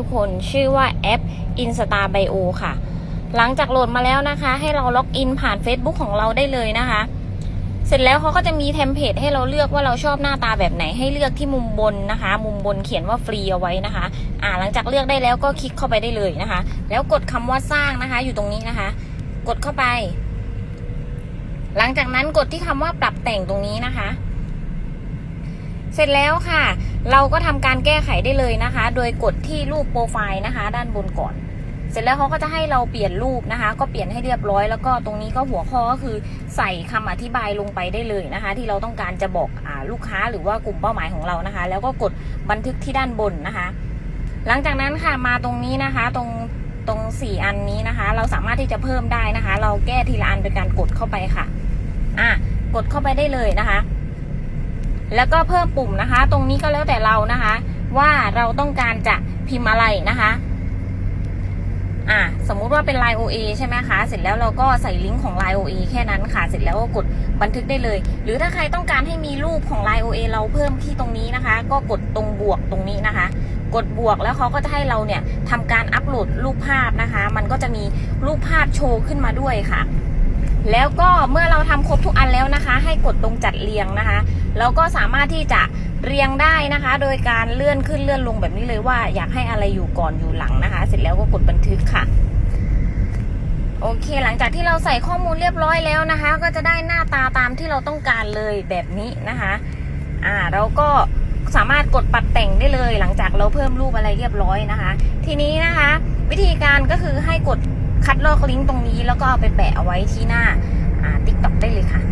ทุกคนชื่อว่าแอป Insta Bio ค่ะ หลังจากโหลดมาแล้วนะคะ ให้เราล็อกอินผ่าน Facebook ของเราได้เลยนะคะ เสร็จแล้วเขาก็จะมีเทมเพลตให้เราเลือกว่าเราชอบหน้าตาแบบไหนให้เลือกที่มุมบนนะคะ มุมบนเขียนว่าฟรีเอาไว้นะคะ อ่าหลังจากเลือกได้แล้วก็คลิกเข้าไปได้เลยนะคะ แล้วกดคำว่าสร้างนะคะ อยู่ตรงนี้นะคะ กดเข้าไป หลังจากนั้นกดที่คำว่าปรับแต่งตรงนี้นะคะ เสร็จแล้วค่ะ เราก็ทำการแก้ไขได้เลยนะคะ โดยกดที่รูปโปรไฟล์นะคะ ด้านบนก่อน เสร็จแล้วเขาก็จะให้เราเปลี่ยนรูปนะคะ ก็เปลี่ยนให้เรียบร้อย แล้วก็ตรงนี้ก็หัวข้อก็คือใส่คำอธิบายลงไปได้เลยนะคะ ที่เราต้องการจะบอกอลูกค้าหรือว่ากลุ่มเป้าหมายของเรานะคะ แล้วก็กดบันทึกที่ด้านบนนะคะ หลังจากนั้นค่ะมาตรงนี้นะคะ ตรงตรงสี่อันนี้นะคะ เราสามารถที่จะเพิ่มได้นะคะ เราแก้ทีละอันโดยการกดเข้าไปค่ะ อะกดเข้าไปได้เลยนะคะ แล้วก็เพิ่มปุ่มนะคะ ตรงนี้ก็แล้วแต่เรานะคะ ว่าเราต้องการจะพิมพ์อะไรนะคะอะสมมุติว่าเป็น Line OA ใช่ไหมคะ เสร็จแล้วเราก็ใส่ลิงก์ของ Line OA แค่นั้นค่ะ เสร็จแล้วก็กดบันทึกได้เลย หรือถ้าใครต้องการให้มีรูปของ Line OA เราเพิ่มที่ตรงนี้นะคะ ก็กดตรงบวกตรงนี้นะคะ กดบวกแล้วเขาก็จะให้เราเนี่ยทำการอัปโหลดรูปภาพนะคะ มันก็จะมีรูปภาพโชว์ขึ้นมาด้วยค่ะ แล้วก็เมื่อเราทำครบทุกอันแล้วนะคะ ให้กดตรงจัดเรียงนะคะเราก็สามารถที่จะเรียงได้นะคะ โดยการเลื่อนขึ้นเลื่อนลงแบบนี้เลยว่าอยากให้อะไรอยู่ก่อนอยู่หลังนะคะ เสร็จแล้วก็กดบันทึกค่ะโอเค หลังจากที่เราใส่ข้อมูลเรียบร้อยแล้วนะคะ ก็จะได้หน้าตาตามที่เราต้องการเลยแบบนี้นะคะอ่าเราก็สามารถกดปรับแต่งได้เลย หลังจากเราเพิ่มรูปอะไรเรียบร้อยนะคะ ทีนี้นะคะ วิธีการก็คือให้กด คัดลอกลิงก์ตรงนี้แล้วก็เอาไปแปะเอาไว้ที่หน้าติ๊กต็อกได้เลยค่ะ